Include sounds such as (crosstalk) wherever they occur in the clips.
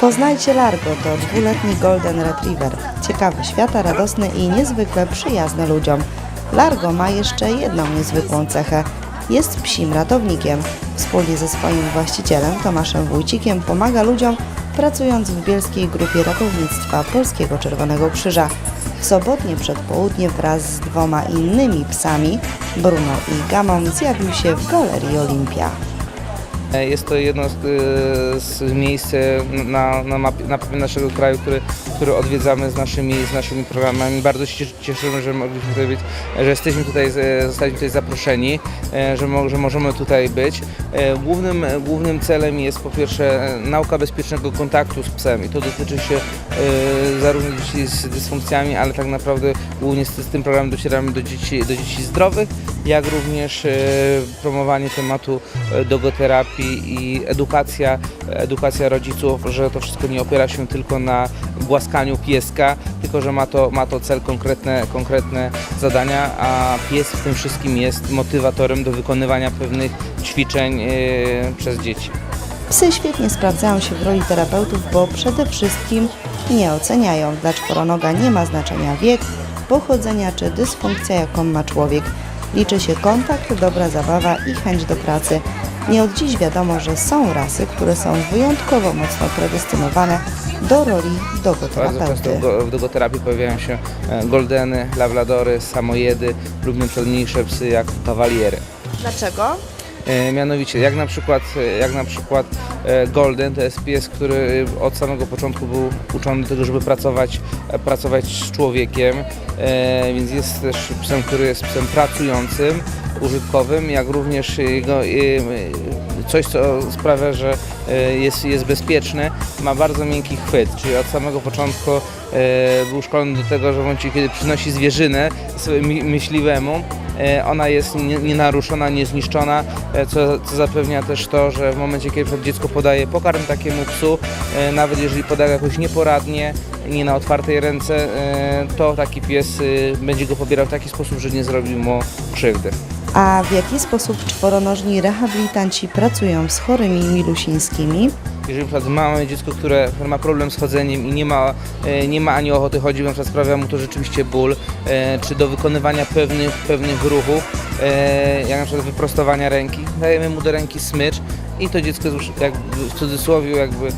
Poznajcie Largo to dwuletni Golden Retriever. Ciekawy świata, radosny i niezwykle przyjazny ludziom. Largo ma jeszcze jedną niezwykłą cechę. Jest psim ratownikiem. Wspólnie ze swoim właścicielem Tomaszem Wójcikiem pomaga ludziom pracując w bielskiej grupie ratownictwa Polskiego Czerwonego Krzyża. W sobotnie przedpołudnie wraz z dwoma innymi psami, Bruno i Gamą, zjawił się w Galerii Olimpia. Jest to jedno z, y, z miejsc y, na, na mapie, na naszego kraju, który, który odwiedzamy z naszymi, z naszymi programami. Bardzo się cieszy- cieszymy, że mogliśmy tutaj być, że jesteśmy tutaj, zostaliśmy tutaj zaproszeni, e, że, mo, że możemy tutaj być. E, Głównym, głównym celem jest po pierwsze e, nauka bezpiecznego kontaktu z psem i to dotyczy się e, zarówno dzieci z dysfunkcjami, ale tak naprawdę głównie z, z tym programem docieramy do dzieci, do dzieci zdrowych, jak również e, promowanie tematu e, dogoterapii i edukacja, edukacja rodziców, że to wszystko nie opiera się tylko na głaskaniu pieska, tylko że ma to, ma to cel konkretne, konkretne zadania, a pies w tym wszystkim jest motywatorem do wykonywania pewnych ćwiczeń e, przez dzieci. Psy świetnie sprawdzają się w roli terapeutów, bo przede wszystkim nie oceniają. Dla czworonoga nie ma znaczenia wiek, pochodzenia czy dysfunkcja, jaką ma człowiek. Liczy się kontakt, dobra zabawa i chęć do pracy. Nie od dziś wiadomo, że są rasy, które są wyjątkowo mocno predestynowane do roli Bardzo często dogoterapeuty. w go- w dogoterapii pojawiają się e, goldeny, labradory, samojedy lub mniejsze psy jak kawaliery. Dlaczego? E, Mianowicie, jak na przykład, jak na przykład e, Golden, to jest pies, który od samego początku był uczony do tego, żeby pracować, e, pracować z człowiekiem, e, więc jest też psem, który jest psem pracującym, użytkowym, jak również jego, e, coś, co sprawia, że e, jest, jest bezpieczny, ma bardzo miękki chwyt, czyli od samego początku e, był szkolony do tego, że w momencie, kiedy przynosi zwierzynę myśliwemu, E, Ona jest nie- nienaruszona, niezniszczona, e, co, co zapewnia też to, że w momencie, kiedy dziecko podaje pokarm takiemu psu, e, nawet jeżeli podaje jakoś nieporadnie, nie na otwartej ręce, e, to taki pies e, będzie go pobierał w taki sposób, że nie zrobi mu krzywdy. A w jaki sposób czworonożni rehabilitanci pracują z chorymi milusińskimi? Jeżeli na przykład mamy dziecko, które, ma problem z chodzeniem i nie ma, e, nie ma ani ochoty chodzić, na przykład sprawia mu to rzeczywiście ból, e, czy do wykonywania pewnych, pewnych ruchów, e, jak na przykład wyprostowania ręki, dajemy mu do ręki smycz i to dziecko już jakby w cudzysłowie jakby, e,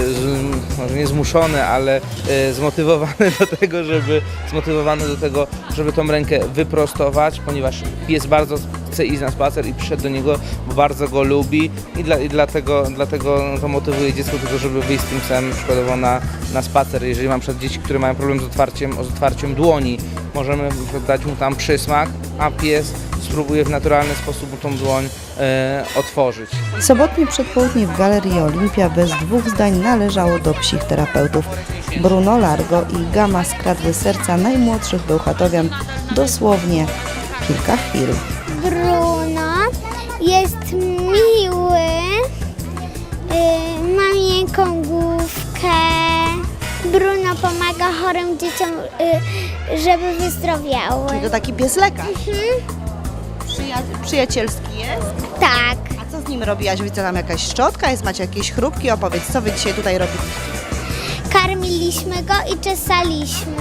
z, może nie zmuszone, ale e, zmotywowane (laughs) do tego, żeby zmotywowane do tego, żeby tą rękę wyprostować, ponieważ pies bardzo chce iść na spacer i przyszedł do niego, bo bardzo go lubi i, dla, i dlatego, dlatego to motywuje dziecko do tego, żeby wyjść z tym psem przykładowo na, na spacer. Jeżeli mam przed dzieci, które mają problem z otwarciem, z otwarciem dłoni, możemy dać mu tam przysmak, a pies spróbuje w naturalny sposób mu tą dłoń e, otworzyć. Sobotnie przedpołudnie w Galerii Olimpia bez dwóch zdań należało do psich terapeutów. Bruno Largo i Gama skradły serca najmłodszych bełchatowian dosłownie kilka chwil. Bruno jest miły, y, ma miękką główkę. Bruno pomaga chorym dzieciom, y, żeby wyzdrowiały. to taki pies lekarz. Przyja- przyjacielski jest? Tak, A co z nim robiłaś? Widzę tam jakaś szczotka, jest macie jakieś chrupki? Opowiedz, co wy dzisiaj tutaj robiliście? karmiliśmy go i czesaliśmy.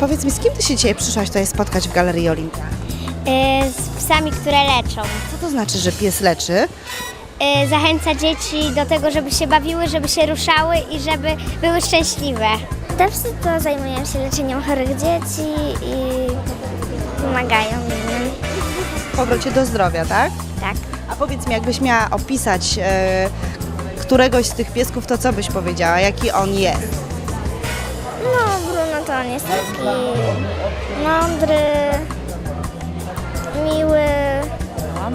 Powiedz mi, z kim ty się dzisiaj przyszłaś tutaj spotkać w Galerii Olimpia? Y, z psami, które leczą. Co to znaczy, że pies leczy? Y, zachęca dzieci do tego, żeby się bawiły, żeby się ruszały i żeby były szczęśliwe. Te psy to zajmują się leczeniem chorych dzieci i pomagają innym. Powrocie do zdrowia, tak? Tak. A powiedz mi, jakbyś miała opisać e, któregoś z tych piesków, to co byś powiedziała? Jaki on jest? No, Bruno to on jest taki mądry, miły.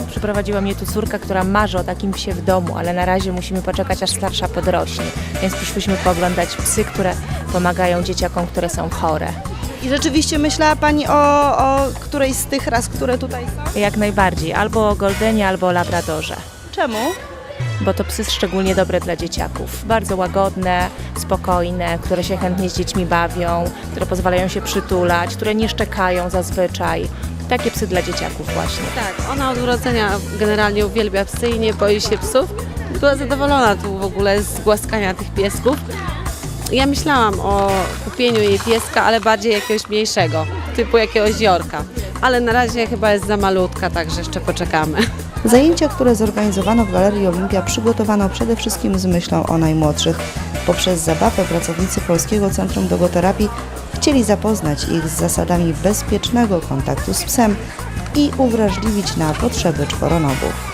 Przyprowadziła mnie tu córka, która marzy o takim psie w domu, ale na razie musimy poczekać, aż starsza podrośnie. Więc przyszliśmy pooglądać psy, które pomagają dzieciakom, które są chore. I rzeczywiście myślała Pani o, o którejś z tych ras, które tutaj są? Jak najbardziej, albo o Goldenie, albo o Labradorze. Czemu? Bo to psy szczególnie dobre dla dzieciaków. Bardzo łagodne, spokojne, które się chętnie z dziećmi bawią, które pozwalają się przytulać, które nie szczekają zazwyczaj. Takie psy dla dzieciaków właśnie. Tak, ona od urodzenia generalnie uwielbia psy i nie boi się psów. była zadowolona tu w ogóle z głaskania tych piesków. Ja myślałam o kupieniu jej pieska, ale bardziej jakiegoś mniejszego, typu jakiegoś Jorka. Ale na razie chyba jest za malutka, także jeszcze poczekamy. Zajęcia, które zorganizowano w Galerii Olimpia, przygotowano przede wszystkim z myślą o najmłodszych. Poprzez zabawę pracownicy Polskiego Centrum Dogoterapii chcieli zapoznać ich z zasadami bezpiecznego kontaktu z psem i uwrażliwić na potrzeby czworonogów.